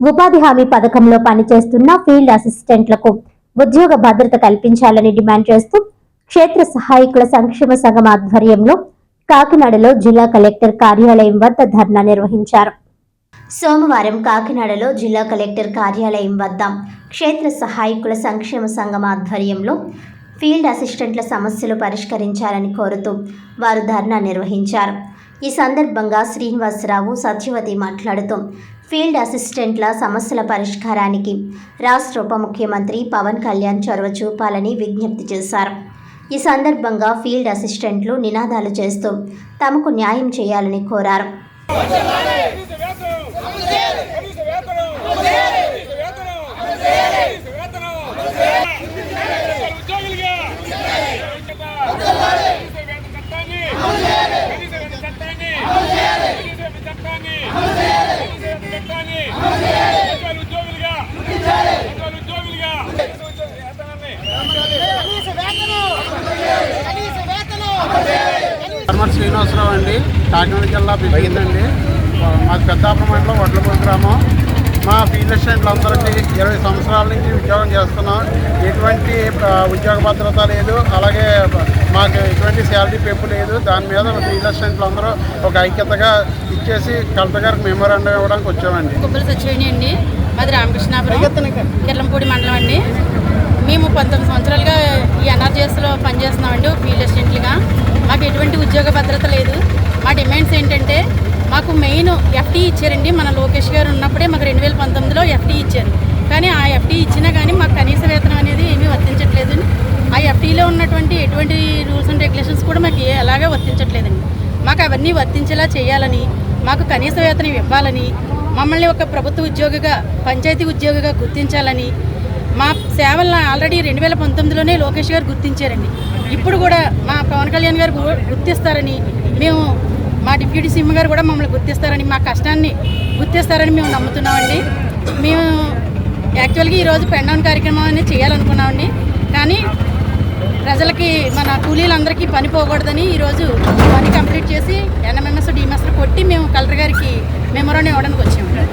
ఉపాధి హామీ పథకంలో పనిచేస్తున్న ఫీల్డ్ అసిస్టెంట్లకు ఉద్యోగ భద్రత కల్పించాలని డిమాండ్ చేస్తూ క్షేత్ర సహాయకుల సంక్షేమ సంఘం ఆధ్వర్యంలో కాకినాడలో జిల్లా కలెక్టర్ కార్యాలయం వద్ద ధర్నా నిర్వహించారు. సోమవారం కాకినాడలో జిల్లా కలెక్టర్ కార్యాలయం వద్ద క్షేత్ర సహాయకుల సంక్షేమ సంఘం ఆధ్వర్యంలో ఫీల్డ్ అసిస్టెంట్ల సమస్యలు పరిష్కరించాలని కోరుతూ వారు ధర్నా నిర్వహించారు. ఈ సందర్భంగా శ్రీనివాసరావు సత్యవతి మాట్లాడుతూ ఫీల్డ్ అసిస్టెంట్ల సమస్యల పరిష్కారానికి రాష్ట్ర ఉప ముఖ్యమంత్రి పవన్ కళ్యాణ్ చొరవ చూపాలని విజ్ఞప్తి చేశారు. ఈ సందర్భంగా ఫీల్డ్ అసిస్టెంట్లు నినాదాలు చేస్తూ తమకు న్యాయం చేయాలని కోరారు కనీస వేతనం కనీస వేతనం కనీస వేతనం కనీస వేతనం ఉద్యోగులుగా కనీస వేతన చట్టాన్ని కనీస వేతన చట్టాన్ని కనీస వేతన చట్టాన్ని కనీస వేతన చట్టాన్ని ఉద్యోగులు ఉద్యోగులుగా ఉద్యోగులు ఉద్యోగులుగా వేతనాన్ని ధర్మర్ శ్రీనివాసరావు అండి. కాకినాడ జిల్లా బియ్యండి మాది పెద్దాపురం మండలం వడ్లపూడి గ్రామం. మా ఫీల్డ్ అసిస్టెంట్లు అందరికీ ఇరవై సంవత్సరాల నుంచి ఉద్యోగం చేస్తున్నాం. ఎటువంటి ఉద్యోగ భద్రత లేదు. అలాగే మాకు ఎటువంటి శాలరీ పెంపు లేదు. దాని మీద ఫీల్డ్ అసిస్టెంట్లు అందరూ ఒక ఐక్యతగా ఇచ్చేసి కలెక్టర్ గారికి మెమోరాండం ఇవ్వడానికి వచ్చామండి. కుప్పల సచివేణి అండి. మాది రామకృష్ణాపురం. కిర్లంపూడి మండలం అండి. మేము పంతొమ్మిది సంవత్సరాలుగా ఈ ఎన్ఆర్జీఎస్లో పనిచేస్తున్నామండి ఫీల్డ్ అసిస్టెంట్లుగా. మాకు ఎటువంటి ఉద్యోగ భద్రత లేదు. మా డిమాండ్స్ ఏంటంటే మాకు మెయిన్ ఎఫ్టీ ఇచ్చారండి. మన లోకేష్ గారు ఉన్నప్పుడే మాకు రెండు వేల పంతొమ్మిదిలో ఎఫ్టీ ఇచ్చారు. కానీ ఆ ఎఫ్టీ ఇచ్చినా కానీ మాకు కనీస వేతనం అనేది ఏమీ వర్తించట్లేదు ఆ ఎఫ్టీలో ఉన్నటువంటి ఎటువంటి రూల్స్ అండ్ రెగ్యులేషన్స్ కూడా మాకు ఎలాగే వర్తించట్లేదండి. మాకు అవన్నీ వర్తించేలా చేయాలని మాకు కనీస వేతనం ఇవ్వాలని మమ్మల్ని ఒక ప్రభుత్వ ఉద్యోగిగా పంచాయతీ ఉద్యోగిగా గుర్తించాలని మా సేవలను ఆల్రెడీ రెండు వేల పంతొమ్మిదిలోనే లోకేష్ గారు గుర్తించారండి. ఇప్పుడు కూడా మా పవన్ కళ్యాణ్ గారు గుర్తిస్తారని మేము మా డిప్యూటీ సీఎం గారు కూడా మమ్మల్ని గుర్తిస్తారని మా కష్టాన్ని గుర్తిస్తారని మేము నమ్ముతున్నామండి. మేము యాక్చువల్గా ఈరోజు పెండౌన్ కార్యక్రమం అనేది చేయాలనుకున్నామండి. కానీ ప్రజలకి మన కూలీలందరికీ పని పోకూడదని ఈరోజు పని